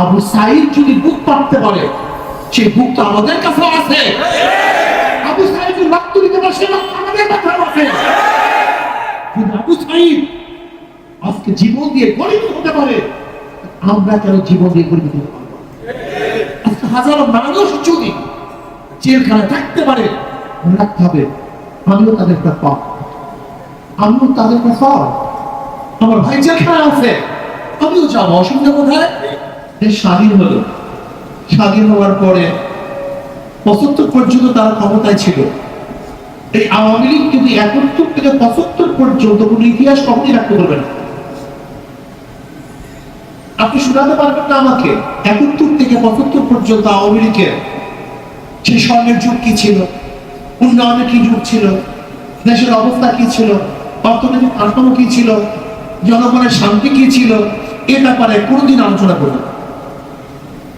আবু সাইদ যদি বুক পাততে পারে, সেই বুক তো আমাদের কাছে আছে। আবু সাইদ রক্ত দিতে পারে রক্ত আমাদের কাছে আছে। কিন্তু আবু সাইদ আজকে জীবন দিয়ে গরিব হতে পারে, আমরা কেন জীবন দিয়ে গরিব হতে পারব? আজকে হাজারো মানুষ যদি জেলখানে থাকতে পারে রাখতে হবে আমিও তাদের একটা পাপ। আমিও তাদের একটা আমার ভাই জেলখানে আছে, আমিও যাব, অসুবিধা কোথায়? দেশ স্বাধীন হলো। স্বাধীন হওয়ার পরে পঁচাত্তর পর্যন্ত তারা ক্ষমতায় ছিল। এই আওয়ামী লীগ কিন্তু একাত্তর থেকে পঁচাত্তর পর্যন্ত কোনো ইতিহাস কখনই রাখতে পারবে না। আপনি শোনাতে পারবেন না আমাকে, একাত্তর থেকে পঁচাত্তর পর্যন্ত আওয়ামী লীগের সেই স্বর্ণের যুগ কি ছিল? উন্নয়নের কি যুগ ছিল? দেশের অবস্থা কি ছিল? অর্থনৈতিক কাঠামো কি ছিল? জনগণের শান্তি কি ছিল? এ ব্যাপারে কোনোদিন আলোচনা করবে না।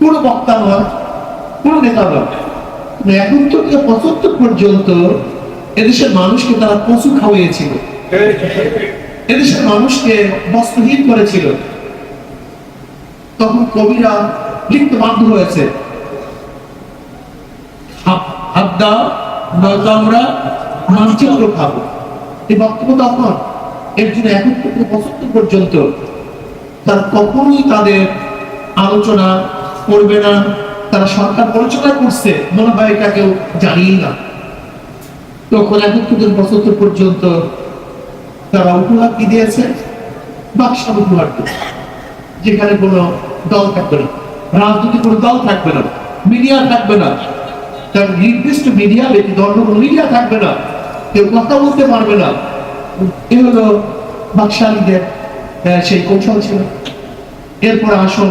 কোনো বক্তা নয়, কোনো নেতা নয়। একাত্তর থেকে পঁচাত্তর পর্যন্ত এদেশের মানুষকে তারা পশু খাওয়িয়েছিল। এদেশের মানুষকে বস্ত্রহীন করেছিল। তখন কবিরা লিখতে বাধ্য হয়েছে। মানচিত্র খাব। এই বক্তব্য তখন, এর জন্য একত্র থেকে পঁচাত্তর পর্যন্ত। তারা কখনোই তাদের আলোচনা করবে না, তারা সরকার পরিচালনা করছে এটা কেউ জানিই না। তখন একত্র থেকে পঁচাত্তর পর্যন্ত তারা কি দিয়েছে? বাক্সাল উপহার যেখানে কোনো দল থাকবে না, রাজনৈতিক কোনো দল থাকবে না, মিডিয়া থাকবে না, তার নির্দিষ্ট মিডিয়া ব্যতীত অন্য কোনো মিডিয়া থাকবে না, কেউ কথা বলতে পারবে না। এ হলো বাকশালীদের সেই কৌশল ছিল। এরপরে আসল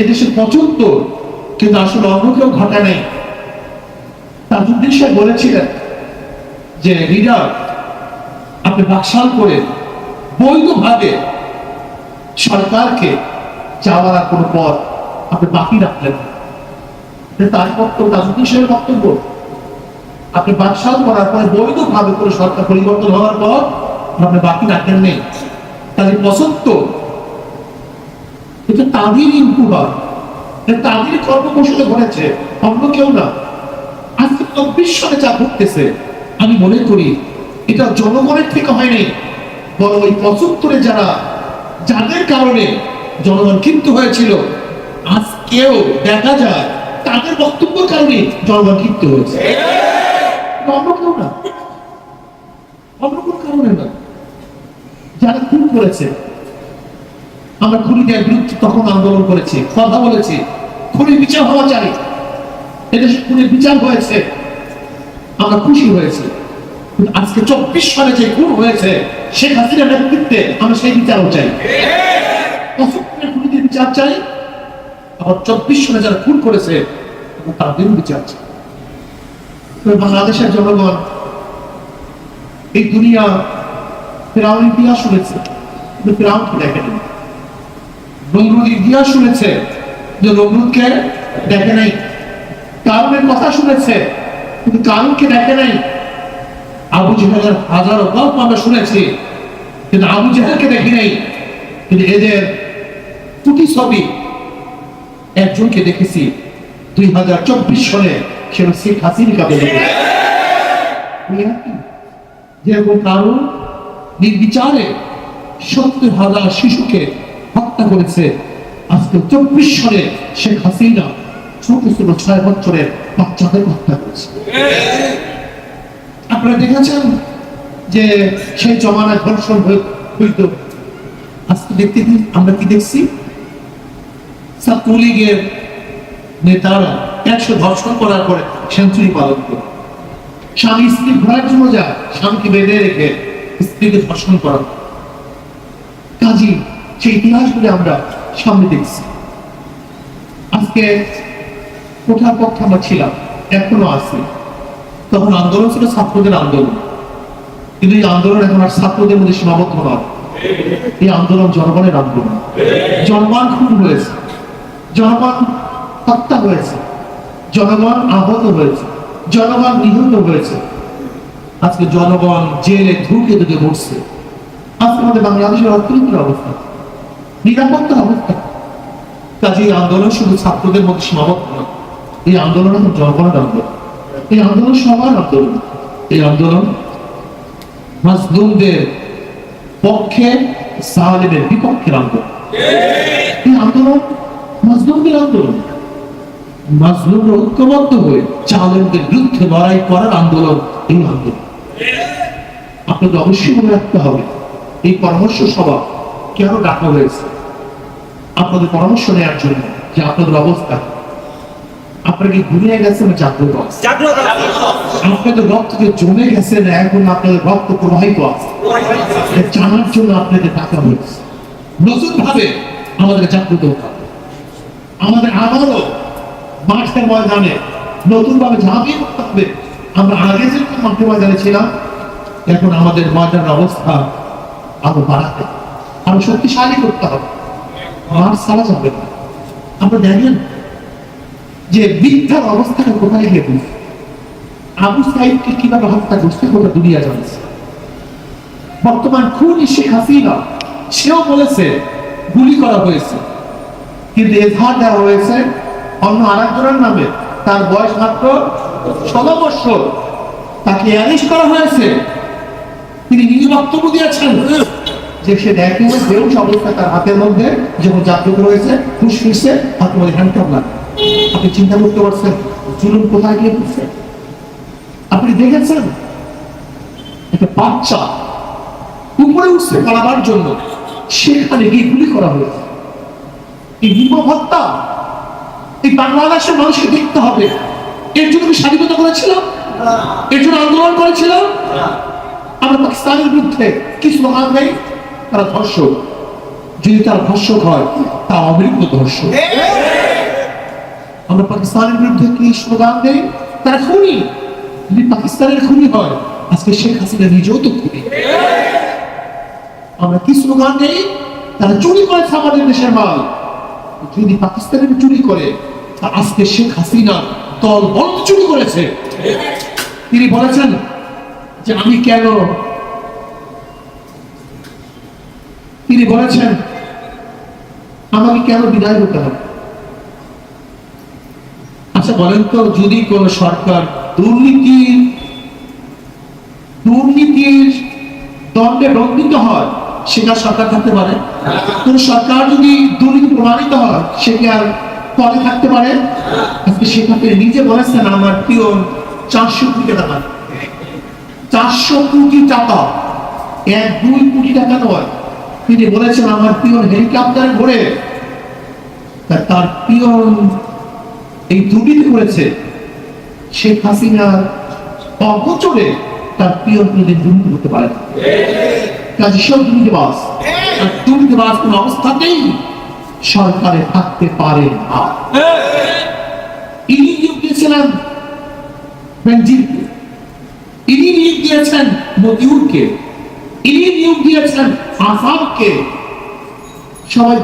এদেশে পঁচাত্তর, কিন্তু আসলে অন্য কেউ ঘটা নেই। তাজুদ্দিন সাহেব বলেছিলেন যে রিডার আপনি বাকশাল করে বৈধভাবে সরকারকে যাওয়ার আর কোনো পথ আপনি বাকি রাখলেন তার বক্তব্য তাজুদ্দিন সাহেবের বক্তব্য। আপনি বাকশাল করার পরে বৈধভাবে করে সরকার পরিবর্তন হওয়ার পর আপনি বাকি রাখেন নেই। তাদের পছন্দ তাদেরই উপহার। এটা তাদেরই কর্মকৌশলে ঘটেছে, অন্য কেউ না। আজকে চব্বিশ সালে যা ঘটতেছে, আমি মনে করি এটা জনগণের থেকে হয়নি, বরং ওই পঁচাত্তরে যারা, যাদের কারণে জনগণ কিন্তু হয়েছিল আজকেও দেখা যায় তাদের বক্তব্যের কারণে জনগণ ক্ষিপ্ত হয়েছে। অন্য কেউ না। অন্য কোনো কারণে না। যারা খুন করেছে আমরা খুনিদের বিরুদ্ধে তখন আন্দোলন করেছি, কথা বলেছি। খুনির বিচার হওয়া চাই। এদেশে খুনের বিচার হয়েছে। আমরা খুশি হয়েছি। আজকে চব্বিশ সালে যে খুন হয়েছে, শেখ হাসিনার নেতৃত্বে আমরা সেই বিচারও চাই। খুনিদের বিচার চাই। আবার চব্বিশ সালে যারা খুন করেছে তাদেরও বিচার চাই। বাংলাদেশের জনগণ এই দুনিয়া ফেরাউন ইতিহাস শুনেছে। কিন্তু ফেরাউনকে দেখেনি? নমরুদ ইতিহাস শুনেছে যে নমরুদকে দেখে নাই। কারণের কথা শুনেছে, কিন্তু কারণকে দেখে নাই। আবু হাজারো গল্প আমরা শুনেছি, কিন্তু আবু দেখি নাই। কিন্তু এদের দুটি ছবি, একজনকে দেখেছি, দুই হাজার চব্বিশ সালে সেটা শেখ হাসিনাকে। যেরকম কারণ নির্বিচারে সত্তর হাজার শিশুকে হত্যা করেছে। আজকে চব্বিশ সালে শেখ হাসিনা ছোট ছোট ছয় বছরের বাচ্চাদের হত্যা করেছে। আপনারা দেখেছেন যে সেই জমানায় ধর্ষণ হইত। আজকে দেখতে আমরা কি দেখছি? ছাত্রলীগের নেতারা একশো ধর্ষণ করার পরে সেঞ্চুরি পালন করে। স্বামী স্ত্রী ঘোরার জন্য যায়, স্বামীকে বেঁধে রেখে স্ত্রীকে ধর্ষণ করা কাজী সেই ইতিহাসগুলি আমরা সামনে দেখছি। আজকে কোঠার পক্ষে আমরা ছিলাম, এখনও আছি। তখন আন্দোলন ছিল ছাত্রদের আন্দোলন। কিন্তু এই আন্দোলন এখন আর ছাত্রদের মধ্যে সীমাবদ্ধ নয়। এই আন্দোলন জনগণের আন্দোলন। জনগণ খুন হয়েছে। জনগণ হত্যা হয়েছে। জনগণ আহত হয়েছে। জনগণ নিহত হয়েছে। আজকে জনগণ জেলে ধুকে ধুকে মরছে। আজকে আমাদের বাংলাদেশের অর্থনীতির অবস্থা নিরাপত্তার অবস্থা। কাজে এই আন্দোলন শুধু ছাত্রদের মধ্যে সীমাবদ্ধ নয়। এই আন্দোলন এখন জনগণের আন্দোলন। এই আন্দোলন সবার আন্দোলন। এই আন্দোলন মাজলুমদের পক্ষে সাহালিমের বিপক্ষের আন্দোলন। এই আন্দোলন মাজলুমদের আন্দোলন। মাজলুমরা ঐক্যবদ্ধ হয়ে জালেমদের বিরুদ্ধে লড়াই করার আন্দোলন এই আন্দোলন। আপনাদের অবশ্যই মনে রাখতে হবে, এই পরামর্শ সভা কেন ডাকা হয়েছে? আপনাদের পরামর্শ নেওয়ার জন্য যে আপনাদের অবস্থা। আপনারা কি ঘুমিয়ে গেছেন না জাগ্রত আছে। আপনাদের রক্ত যে জমে গেছে না এখন আপনাদের রক্ত প্রবাহিত আছে। জানার জন্য আপনাদের টাকা হয়েছে। নতুন ভাবে আমাদের জাগ্রত আমাদের আবারও মাঠের ময়দানে নতুন ভাবে ঝাঁপিয়ে পড়তে হবে। আমরা আগে যেরকম মাঠের ময়দানে ছিলাম এখন আমাদের ময়দানের অবস্থা আরও বাড়াতে আরও শক্তিশালী করতে হবে। মাঠ ছাড়া যাবে। না আমরা দেখেন যে মিথ্যার অবস্থাটা কোথায় গিয়ে আবু সাইদকে কীভাবে হত্যা করছে গোটা দুনিয়া জানছে। বর্তমান খুন শেখ হাসিনা, সেও বলেছে, গুলি করা হয়েছে। কিন্তু এজাহার দেওয়া হয়েছে অন্য আরেকজনের নামে। তার বয়স মাত্র ষোলো বছর। তাকে অ্যারেস্ট করা হয়েছে। তিনি নিজে বক্তব্য দিয়েছেন। যে সে দেখে বেউস অবস্থা তার হাতের মধ্যে যখন জাগ্রত রয়েছে ফুস ফিরছে হাতের মধ্যে হ্যান্ডকাপ লাগে। আপনি চিন্তা করতে পারছেন, জুলুম কোথায় গিয়ে পড়ছে? আপনি দেখেছেন? একটা বাচ্চা উপরে উঠছে পালাবার জন্য। সেখানে গিয়ে গুলি করা হয়েছে। এই নির্মম হত্যা এই বাংলাদেশের মানুষকে দেখতে হবে। এর জন্য কি স্বাধীনতা করেছিলাম? এর জন্য আন্দোলন করেছিলাম? আমরা পাকিস্তানের বিরুদ্ধে কি স্লোগান নেই। তারা ধর্ষক। যদি তারা ধর্ষক হয় তা অমৃত ধর্ষক। আমরা পাকিস্তানের বিরুদ্ধে কি স্লোগান দেই? তারা খুনি। যদি পাকিস্তানের খুনি হয় আজকে শেখ হাসিনা নিজেও তো খুনি। আমরা কি স্লোগান দেই? তারা চুরি করেছে আমাদের দেশের মাল। যদি পাকিস্তানের চুরি করে তা আজকে শেখ হাসিনা দল বল চুরি করেছে। তিনি বলেছেন যে আমি কেন তিনি বলেছেন, আমাকে কেন বিদায় হতে হবে? আচ্ছা বলেন তো, যদি কোন সরকার দুর্নীতি দুর্নীতির দণ্ডে দণ্ডিত হয়, সেটা সরকার থাকতে পারে? কোন সরকার যদি দুর্নীতি প্রমাণিত হয়, সে কি আর পদে থাকতে পারে? আজকে সেখানে নিজে বলেছেন, আমার প্রিয় চারশো কোটি টাকা। চারশো কোটি টাকা। এক, দুই কোটি টাকা নয়। তিনি বলেছেন, আমার প্রিয় হেলিকপ্টারে ঘুরে তার প্রিয় এই দুর্নীতি করেছে, শেখ হাসিনা অগোচরে তার প্রিয় কোনদিন দুর্নীতি করতে পারে কাজে সব কোন অবস্থাতেই সরকারে থাকতে পারে না। ইনি নিয়োগ দিয়েছিলেন বেনজিরকে। ইনি নিয়োগ দিয়েছেন ইনি নিয়োগ দিয়েছেন আসামকে সবাই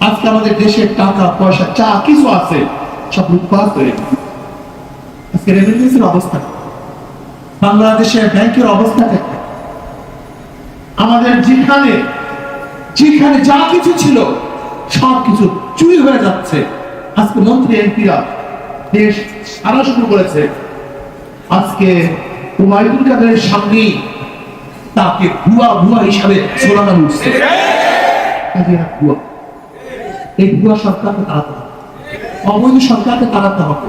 আজকে আমাদের দেশের টাকা, পয়সা চা কিছু আছে, সব হয়ে আজকে রেমিটেন্সের অবস্থা বাংলাদেশের ব্যাংকের অবস্থা? আমাদের যেখানে যেখানে যা কিছু ছিল, সব কিছু চুরি হয়ে যাচ্ছে। আজকে মন্ত্রী, এমপিরা দেশ সারা শুরু করেছে। আজকে উমায়দুল কাদের সামনেই তাকে ভুয়া ভুয়া হিসাবে সোলানো উঠছে এই ভুয়া সরকারকে তাড়াতে হবে। অবৈধ সরকারকে তাড়াতে হবে।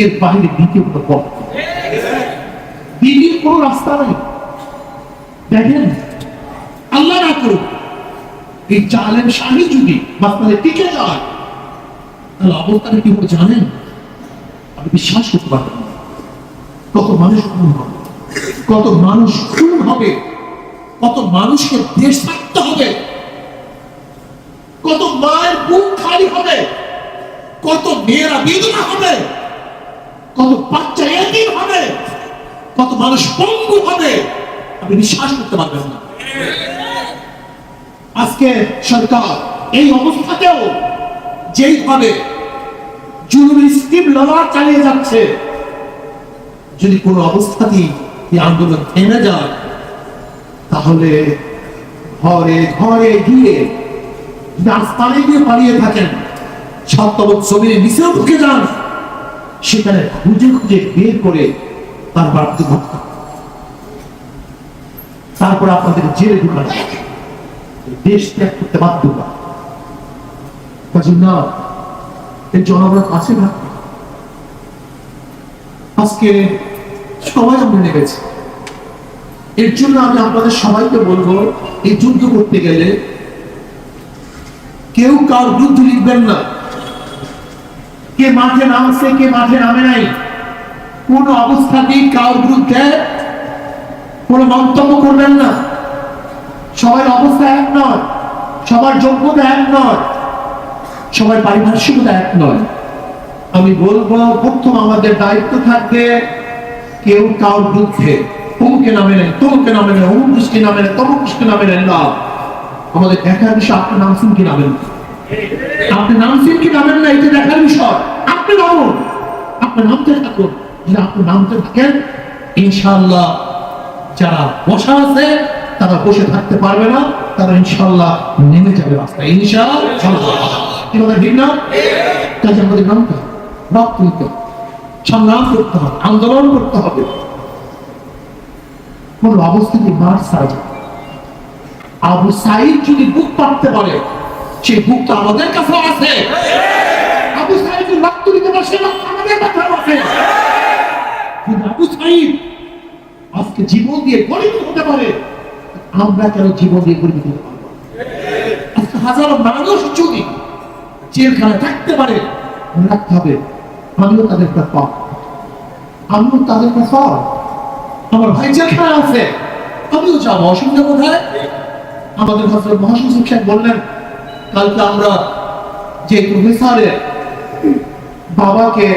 এর বাইরে দ্বিতীয় কোনো পথ দ্বিতীয় কোনো রাস্তা নেই। দেখেন, আল্লাহ না করুক, এই জালেম শাহী যদি মাঝখানে টিকে যায়, তাহলে অবস্থাটা কি হবে জানেন? আপনি বিশ্বাস করতে পারবেন না। কত মানুষ খুন হবে। কত মানুষ খুন হবে, কত মানুষকে দেশ থাকতে হবে, কত মায়ের বুক খালি হবে, কত মেয়েরা বিধবা হবে, কত বাচ্চা এদিন হবে, কত মানুষ পঙ্গু হবে, আপনি বিশ্বাস করতে পারবেন না। আজকে সরকার এই অবস্থাতেও যেইভাবে জুলুমের স্টিম লড়া চালিয়ে যাচ্ছে, যদি কোনো অবস্থাতেই এই আন্দোলন থেমে যায়। তাহলে ঘরে ঘরে গিয়ে আসমানে গিয়ে পালিয়ে থাকেন। জমিনে নিচেও ঢুকে যান। সেখানে খুঁজে খুঁজে বের করে তার তারপর আপনাদের জেলে দেশ ত্যাগ করতে বাধ্য না, এই জনগণ আছে না আজকে সবাই আমরা নেমেছি। এর জন্য আমি আপনাদের সবাইকে বলব, এই যুদ্ধ করতে গেলে কেউ কার লিখবেন না। কে মাঠে নামছে, কে মাঠে নামে নাই, কোন অবস্থাতেই কার বিরুদ্ধে কোন মন্তব্য করবেন না। সবার অবস্থা এক নয়, সবার যোগ্যতা এক নয়, সবার পারিপার্শ্বিকতা এক নয়। আমি বলব, প্রথম আমাদের দায়িত্ব থাকবে কেউ কার বিরুদ্ধে অমুকে নামে নেই তমুকে নামে নেই অমুক কৃষ্টি নামে নেই তমুক কৃষ্টি নামে নেই না। আমাদের দেখার বিষয়, আপনি নামছেন কি নামেন। আপনি নামছেন কি নামেন না, এটা দেখার বিষয়। আপনি নামুন। আপনি নামতে থাকুন। যদি আপনি নামতে থাকেন, ইনশাআল্লাহ যারা বসা আছে, তারা বসে থাকতে পারবে না, তারা ইনশাআল্লাহ নেমে যাবে রাস্তায়। ইনশাআল্লাহ। কি কথা, ঠিক না? কাজে আমাদের নামতে রক্ত হবে। সংগ্রাম করতে হবে, আন্দোলন করতে হবে। কোন অবস্থাতে মার না। আবু সাইদ যদি বুক পাততে পারে সেই বুক তো আমাদের কাছে আছে। আবু সাইদ দিতে পারে আমাদের কাছে আছে। কিন্তু আবু সাইদ আজকে জীবন দিয়ে গরিব হতে পারে, আমরা কেন জীবন দিয়ে গরিব হতে পারব? আজকে হাজারো মানুষ যদি জেলখানে থাকতে পারে, রাখতে হবে। আমিও তাদের একটা পাপ। আমিও তাদের একটা পাপ আমার ভাই জেলখানে আছে, আমিও যাব, অসুবিধা কোথায়? আমাদের হজরত মহাসচিব সাহেব বললেন, কালকে আমরা যে প্রফেসরের বাবাকে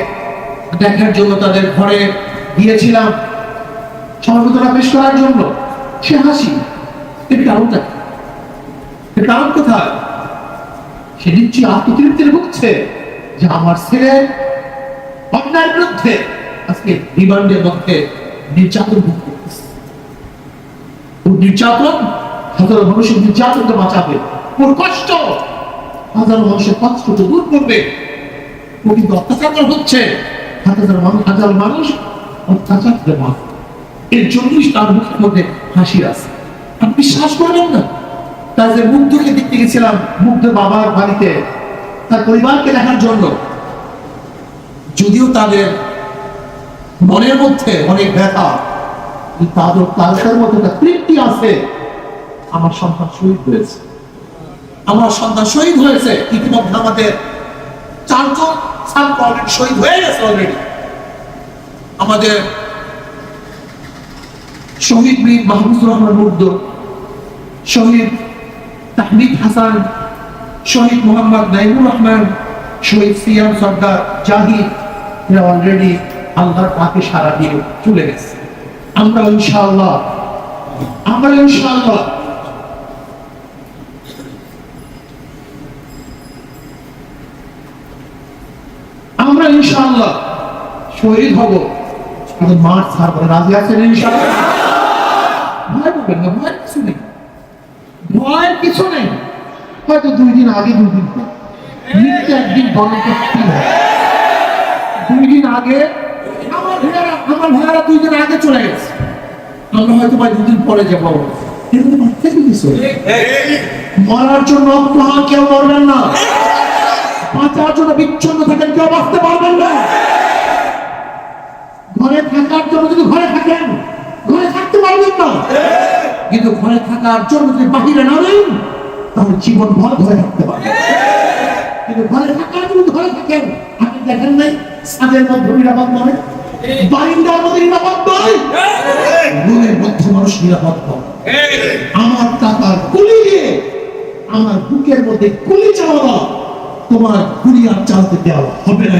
দেখার জন্য তাদের ঘরে গিয়েছিলাম সমবেদনা পেশ করার জন্য। সে হাসি কোথায়? সে নিশ্চয়ই আত্মতৃপ্তির ভুগছে যে আমার ছেলে অন্যায়ের বিরুদ্ধে আজকে রিমান্ডের মধ্যে নির্যাতন ভোগ করতেছে। নির্যাতন হাজারো মানুষের নির্যাতন তো বাঁচাবে। ওর কষ্ট হাজারো মানুষের কষ্ট দূর করবে। ও কিন্তু অত্যাচার হচ্ছে। হাজার মানুষ হাজার মানুষ অত্যাচার মার এর জন্যই তার মুখের মধ্যে হাসি আছে। বিশ্বাস করবেন না। তাদের মুগ্ধকে দেখতে গেছিলাম, মুগ্ধ বাবার বাড়িতে, তার পরিবারকে দেখার জন্য। যদিও তাদের মনের মধ্যে অনেক ব্যথা তাদের তাদের মধ্যে একটা তৃপ্তি আছে, আমার সন্তান শহীদ হয়েছে। আমার সন্তান শহীদ হয়েছে, ইতিমধ্যে আমাদের চারজন ছাত্র শহীদ হয়ে গেছে অলরেডি আমাদের শহীদ মীর মাহবুবুর রহমান মুগ্ধ, শহীদ তাহমিদ হাসান, শহীদ মোহাম্মদ নাইমুর রহমান, শহীদ সিয়াম সর্দার জাহিদ এরা অলরেডি আল্লাহর পাকে সারা দিয়ে চলে গেছে। আমরা ইনশাআল্লাহ আমরা ইনশাআল্লাহ আমরা ইনশাআল্লাহ শহীদ হব। আমাদের মাঠ ছাড়বো রাজি আছেন ইনশাআল্লাহ? ভয় পাবেন না, ভয়ের কিছু নেই। ভয়ের কিছু নেই। হয়তো দুই দিন আগে, দুই দিন মৃত্যু একদিন করতে হয় আগে আমার ভাইয়ারা আমার ভাইয়ারা দুই দিন আগে চলে গেছে। আমরা হয়তো দুদিন পরে যাব। এরকম থেকে কিছু মরার জন্য অপ্রহার কেউ মরবেন না। বাঁচার জন্য বিচ্ছন্ন থাকেন কেউ বাঁচতে পারবেন না। ঘরে থাকার জন্য যদি ঘরে থাকেন ঘরে থাকতে পারবেন না। কিন্তু ঘরে থাকার জন্য যদি বাহিরে নামেন তাহলে জীবন ভর ঘরে থাকতে পারবেন। কিন্তু ঘরে থাকার জন্য ঘরে থাকেন আপনি দেখেন নাই ছাদের মধ্যে নিরাপদ নয় বারিন্দার মধ্যে নিরাপদ নয়, রুমের মধ্যে মানুষ নিরাপদ নয়। আমার টাকার গুলি দিয়ে, আমার বুকের মধ্যে গুলি চালাবা তোমার গুলি আর চালাতে দেওয়া হবে না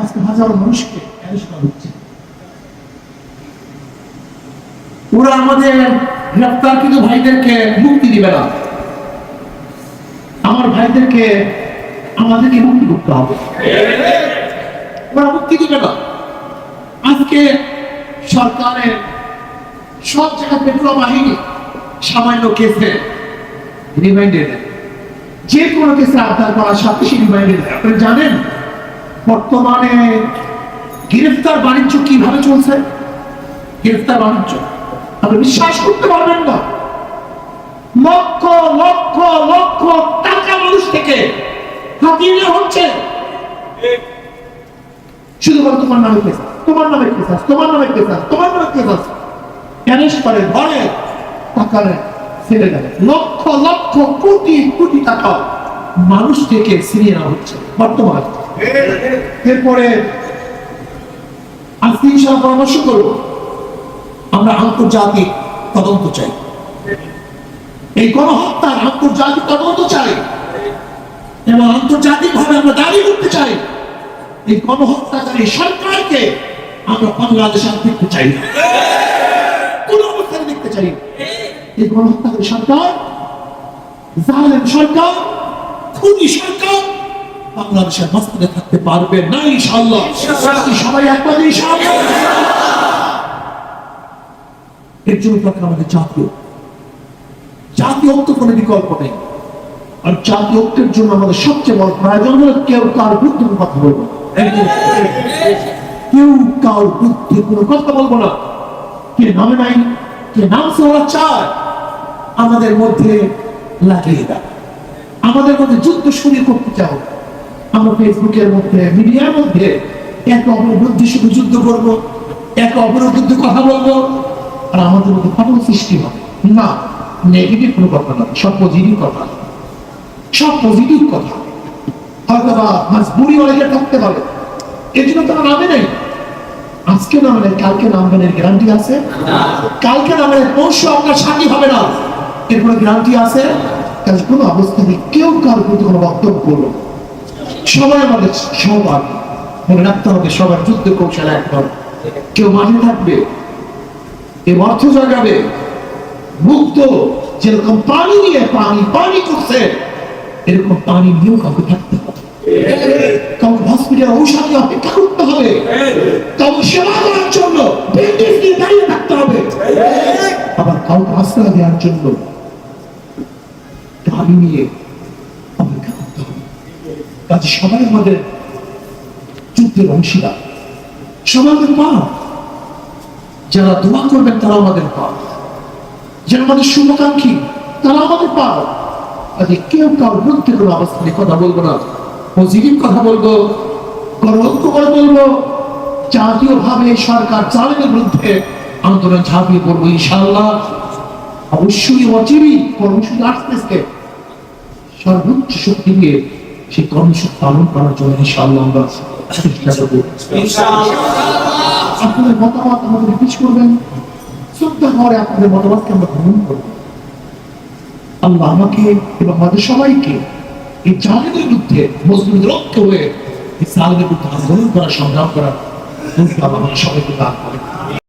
আজকে হাজারো মানুষকে অ্যারেস্ট হচ্ছে। ওরা আমাদের গ্রেপ্তারকৃত ভাইদেরকে মুক্তি দিবে না। আমার ভাইদেরকে আমাদেরকে মুক্তি করতে হবে। ওরা মুক্তি দিবে না। আজকে সরকারের সব জায়গায় পেট্রোল বাহিনী সামান্য কেসে রিমাইন্ডেড যে কোনো কেসে আবদার করার সাথে সে রিমাইন্ডেড আপনি জানেন, বর্তমানে গ্রেফতার বাণিজ্য কীভাবে চলছে? গ্রেফতার বাণিজ্য। আপনি বিশ্বাস করতে পারবেন না। লক্ষ লক্ষ লক্ষ টাকা মানুষ থেকে নেওয়া হচ্ছে। তোমার নামে তোমার নামে তোমার নামে তোমার নামে অ্যারেস্ট করে ঘরে টাকা নেয়, ছেড়ে লক্ষ লক্ষ কোটি কোটি টাকা মানুষ থেকে নেওয়া হচ্ছে বর্তমানে। এরপরে আজকে পরামর্শ করব আমরা আন্তর্জাতিক তদন্ত চাই। এই গণহত্যার আন্তর্জাতিক তদন্ত চাই। এবং আন্তর্জাতিক ভাবে আমরা দাবি করতে চাই, এই গণহত্যাকারী সরকারকে আমরা বাংলাদেশে দেখতে চাই না। কোন অবস্থায় দেখতে চাই এই গণহত্যাকারী সরকার, জালেম সরকার, খুনি সরকার বাংলাদেশের মাঝখানে থাকতে পারবে না, ইনশাআল্লাহ। সবাই একবার ইনশাআল্লাহ। এর জন্য আমাদের জাতীয় জাতীয় ঐক্য কোনো বিকল্প নেই। আর জাতীয় ঐক্যের জন্য আমাদের সবচেয়ে বড় প্রয়োজন হলো কেউ কার বুদ্ধি কথা বলব। কেউ কার বুদ্ধি কোনো কথা বলব না। কে নামে নাই, কে নাম ওরা চায়, আমাদের মধ্যে লাগিয়ে দেয় আমাদের মধ্যে যুদ্ধ শুরু করতে চাও। আমরা ফেসবুকের মধ্যে, মিডিয়ার মধ্যে এক অপরের বিরুদ্ধে শুধু যুদ্ধ করব, এক অপরের বিরুদ্ধে কথা বলব, আর আমাদের মধ্যে ফাটল সৃষ্টি হবে না। নেগেটিভ কোনো কথা না, সব পজিটিভ কথা। সব পজিটিভ কথা। হয়তো বা বুড়ি অনেকে থাকতে পারে। এই জন্য তারা নামে নেই। আজকে নামে কালকে নামবেন এর গ্যারান্টি আছে? কালকে নামে পরশু আপনার সাথী হবে না। এর কোনো গ্যারান্টি আছে? কাজে কোনো অবস্থাতে কেউ কারোর প্রতি কোনো বক্তব্য করল সবাই আমাদের সহভাগী মনে রাখতে হবে, সবার যুদ্ধ কৌশল একবার কেউ মাঠে থাকবে, কেউ অর্থ জাগাবে, মুক্ত, যেরকম পানি নিয়ে পানি পানি করছে এরকম পানি নিয়েও কাউকে থাকতে হবে। কাউকে হসপিটাল ঔষধে অপেক্ষা করতে হবে। কাউকে সেবা করার জন্য নিয়ে দাঁড়িয়ে থাকতে হবে। আবার কাউকে আশ্রয় দেওয়ার জন্য নিয়ে অপেক্ষা করতে হবে। কাজে সবাই আমাদের যুদ্ধের অংশীদার। সবাই পা যারা দোয়া করবেন তারা আমাদের পা যারা আমাদের শুভাকাঙ্ক্ষী তারা আমাদের পা কাজে কেউ কারোর বিরুদ্ধে কোনো অবস্থানে কথা বলব না। পজিটিভ কথা বলব গণঐক্য করে বলব। জাতীয় ভাবে সরকার চালানোর বিরুদ্ধে আন্দোলন ঝাঁপিয়ে পড়ব ইনশাল্লাহ অবশ্যই অচিরই কর্মসূচি আসতেছে সর্বোচ্চ শক্তি দিয়ে সেই কর্মসূচি পালন করার জন্য ইনশাআল্লাহ আমরা চেষ্টা করব। আপনাদের মতামত আমাদের রিপিট করবেন। শ্রদ্ধা করে আপনাদের মতামতকে আমরা গ্রহণ করব। আল্লাহ আমাকে এবং আমাদের সবাইকে এই জালেমের বিরুদ্ধে রক্ত হয়ে এই আন্দোলন করা, সংগ্রাম করা সবাইকে দান করে